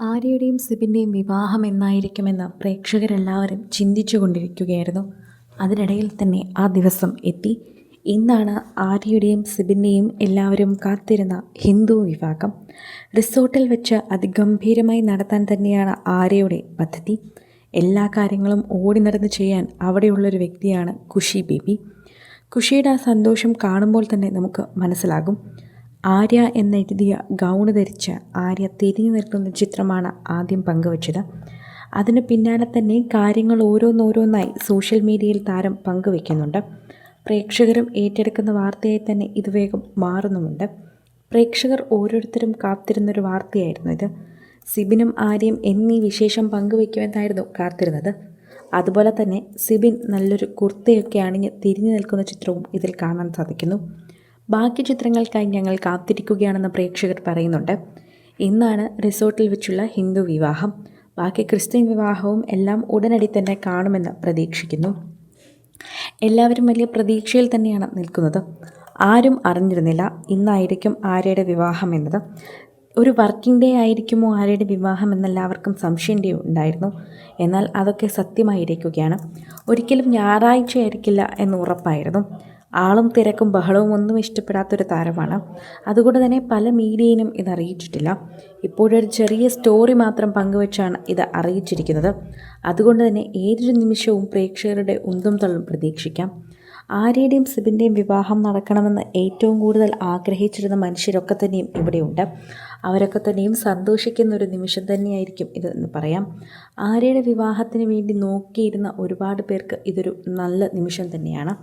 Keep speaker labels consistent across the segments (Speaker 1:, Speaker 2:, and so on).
Speaker 1: ആര്യയുടെയും സിബിന്റെയും വിവാഹം എന്നായിരിക്കുമെന്ന് പ്രേക്ഷകരെല്ലാവരും ചിന്തിച്ചു കൊണ്ടിരിക്കുകയായിരുന്നു അതിനിടയിൽ തന്നെ ആ ദിവസം എത്തി. ഇന്നാണ് ആര്യയുടെയും സിബിന്റെയും എല്ലാവരും കാത്തിരുന്ന ഹിന്ദു വിവാഹം. റിസോർട്ടിൽ വെച്ച് അതിഗംഭീരമായി നടത്താൻ തന്നെയാണ് ആര്യയുടെ പദ്ധതി. എല്ലാ കാര്യങ്ങളും ഓടി നടന്ന് ചെയ്യാൻ അവിടെയുള്ളൊരു വ്യക്തിയാണ് കുഷി ബേബി. കുഷിയുടെ ആ സന്തോഷം കാണുമ്പോൾ തന്നെ നമുക്ക് മനസ്സിലാകും. ആര്യ എന്നെഴുതിയ ഗൗണ് ധരിച്ച് ആര്യ തിരിഞ്ഞു നിൽക്കുന്ന ചിത്രമാണ് ആദ്യം പങ്കുവച്ചത്. അതിന് പിന്നാലെ തന്നെ കാര്യങ്ങൾ ഓരോന്നോരോന്നായി സോഷ്യൽ മീഡിയയിൽ താരം പങ്കുവയ്ക്കുന്നുണ്ട്. പ്രേക്ഷകരും ഏറ്റെടുക്കുന്ന വാർത്തയായി തന്നെ ഇത് വേഗം മാറുന്നുമുണ്ട്. പ്രേക്ഷകർ ഓരോരുത്തരും കാത്തിരുന്നൊരു വാർത്തയായിരുന്നു ഇത്. സിബിനും ആര്യയും എന്നീ വിശേഷം പങ്കുവയ്ക്കുമെന്നായിരുന്നു കാത്തിരുന്നത്. അതുപോലെ തന്നെ സിബിൻ നല്ലൊരു കുർത്തയൊക്കെ അണിഞ്ഞ് തിരിഞ്ഞു നിൽക്കുന്ന ചിത്രവും ഇതിൽ കാണാൻ സാധിക്കുന്നു. ബാക്കി ചിത്രങ്ങൾക്കായി ഞങ്ങൾ കാത്തിരിക്കുകയാണെന്ന് പ്രേക്ഷകർ പറയുന്നുണ്ട്. ഇന്നാണ് റിസോർട്ടിൽ വെച്ചുള്ള ഹിന്ദു വിവാഹം. ബാക്കി ക്രിസ്ത്യൻ വിവാഹവും എല്ലാം ഉടനടി തന്നെ കാണുമെന്ന് പ്രതീക്ഷിക്കുന്നു. എല്ലാവരും വലിയ പ്രതീക്ഷയിൽ തന്നെയാണ് നിൽക്കുന്നത്. ആരും അറിഞ്ഞിരുന്നില്ല ഇന്നായിരിക്കും ആര്യയുടെ വിവാഹം എന്നത്. ഒരു വർക്കിംഗ് ഡേ ആയിരിക്കുമോ ആര്യയുടെ വിവാഹം എന്നെല്ലാവർക്കും സംശയം ഉണ്ടായിരുന്നു. എന്നാൽ അതൊക്കെ സത്യമായിരിക്കുകയാണ്. ഒരിക്കലും ഞായറാഴ്ചയായിരിക്കില്ല എന്ന് ഉറപ്പായിരുന്നു. ആളും തിരക്കും ബഹളവും ഒന്നും ഇഷ്ടപ്പെടാത്തൊരു താരമാണ്. അതുകൊണ്ട് തന്നെ പല മീഡിയയിലും ഇത് അറിയിച്ചിട്ടില്ല. ഇപ്പോഴൊരു ചെറിയ സ്റ്റോറി മാത്രം പങ്കുവെച്ചാണ് ഇത് അറിയിച്ചിരിക്കുന്നത്. അതുകൊണ്ട് തന്നെ ഏതൊരു നിമിഷവും പ്രേക്ഷകരുടെ ഉന്തും തള്ളും പ്രതീക്ഷിക്കാം. ആര്യയുടെയും സിബിന്റെയും വിവാഹം നടക്കണമെന്ന് ഏറ്റവും കൂടുതൽ ആഗ്രഹിച്ചിരുന്ന മനുഷ്യരൊക്കെ തന്നെയും ഇവിടെയുണ്ട്. അവരൊക്കെ തന്നെയും സന്തോഷിക്കുന്ന ഒരു നിമിഷം തന്നെയായിരിക്കും ഇതെന്ന് പറയാം. ആര്യയുടെ വിവാഹത്തിന് വേണ്ടി നോക്കിയിരുന്ന ഒരുപാട് പേർക്ക് ഇതൊരു നല്ല നിമിഷം തന്നെയാണ്.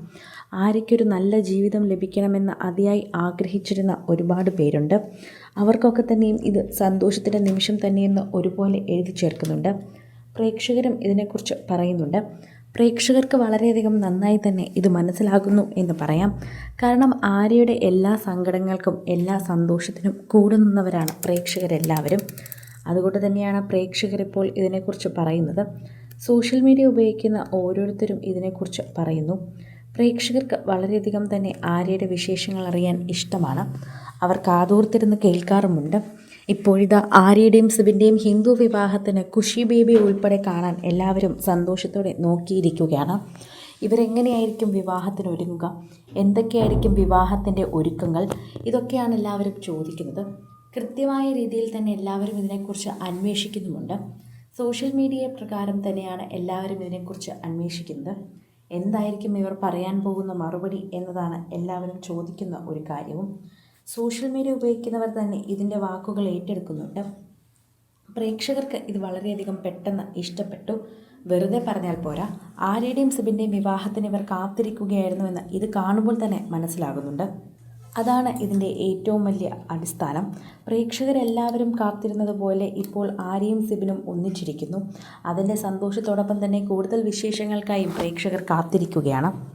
Speaker 1: ആര്യയ്ക്കൊരു നല്ല ജീവിതം ലഭിക്കണമെന്ന് അതിയായി ആഗ്രഹിച്ചിരുന്ന ഒരുപാട് പേരുണ്ട്. അവർക്കൊക്കെ തന്നെയും ഇത് സന്തോഷത്തിന്റെ നിമിഷം തന്നെയെന്ന് ഒരുപോലെ എഴുതി ചേർക്കുന്നുണ്ട്. പ്രേക്ഷകരും ഇതിനെക്കുറിച്ച് പറയുന്നുണ്ട്. പ്രേക്ഷകർക്ക് വളരെയധികം നന്നായി തന്നെ ഇത് മനസ്സിലാകുന്നു എന്ന് പറയാം. കാരണം ആര്യയുടെ എല്ലാ സങ്കടങ്ങൾക്കും എല്ലാ സന്തോഷത്തിനും കൂടെ നിന്നവരാണ് പ്രേക്ഷകരെല്ലാവരും. അതുകൊണ്ട് തന്നെയാണ് പ്രേക്ഷകരിപ്പോൾ ഇതിനെക്കുറിച്ച് പറയുന്നത്. സോഷ്യൽ മീഡിയ ഉപയോഗിക്കുന്ന ഓരോരുത്തരും ഇതിനെക്കുറിച്ച് പറയുന്നു. പ്രേക്ഷകർക്ക് വളരെയധികം തന്നെ ആര്യയുടെ വിശേഷങ്ങൾ അറിയാൻ ഇഷ്ടമാണ്. അവർ കാതോർത്തിരുന്ന് കേൾക്കാറുമുണ്ട്. ഇപ്പോഴിതാ ആര്യയുടെയും സിബിന്റെയും ഹിന്ദു വിവാഹത്തിന് കുഷി ബേബി ഉൾപ്പെടെ കാണാൻ എല്ലാവരും സന്തോഷത്തോടെ നോക്കിയിരിക്കുകയാണ്. ഇവരെങ്ങനെയായിരിക്കും വിവാഹത്തിന് ഒരുങ്ങുക? എന്തൊക്കെയായിരിക്കും വിവാഹത്തിന്റെ ഒരുക്കങ്ങൾ? ഇതൊക്കെയാണ് എല്ലാവരും ചോദിക്കുന്നത്. കൃത്യമായ രീതിയിൽ തന്നെ എല്ലാവരും ഇതിനെക്കുറിച്ച് അന്വേഷിക്കുന്നുമുണ്ട്. സോഷ്യൽ മീഡിയ പ്രകാരം തന്നെയാണ് എല്ലാവരും ഇതിനെക്കുറിച്ച് അന്വേഷിക്കുന്നത്. എന്തായിരിക്കും ഇവർ പറയാൻ പോകുന്ന മറുപടി എന്നതാണ് എല്ലാവരും ചോദിക്കുന്ന ഒരു കാര്യവും. സോഷ്യൽ മീഡിയ ഉപയോഗിക്കുന്നവർ തന്നെ ഇതിന്റെ വാക്കുകൾ ഏറ്റെടുക്കുന്നുണ്ട്. പ്രേക്ഷകർക്ക് ഇത് വളരെയധികം പെട്ടെന്ന് ഇഷ്ടപ്പെട്ടു. വെറുതെ പറഞ്ഞാൽ പോരാ. ആര്യയുടെയും സിബിന്റെയും വിവാഹത്തിന് ഇവർ കാത്തിരിക്കുകയായിരുന്നു എന്ന് ഇത് കാണുമ്പോൾ തന്നെ മനസ്സിലാകുന്നുണ്ട്. അതാണ് ഇതിന്റെ ഏറ്റവും വലിയ അടിസ്ഥാനം. പ്രേക്ഷകരെല്ലാവരും കാത്തിരുന്നത് പോലെ ഇപ്പോൾ ആര്യയും സിബിനും ഒന്നിച്ചിരിക്കുന്നു. അതിന്റെ സന്തോഷത്തോടൊപ്പം തന്നെ കൂടുതൽ വിശേഷങ്ങൾക്കായി പ്രേക്ഷകർ കാത്തിരിക്കുകയാണ്.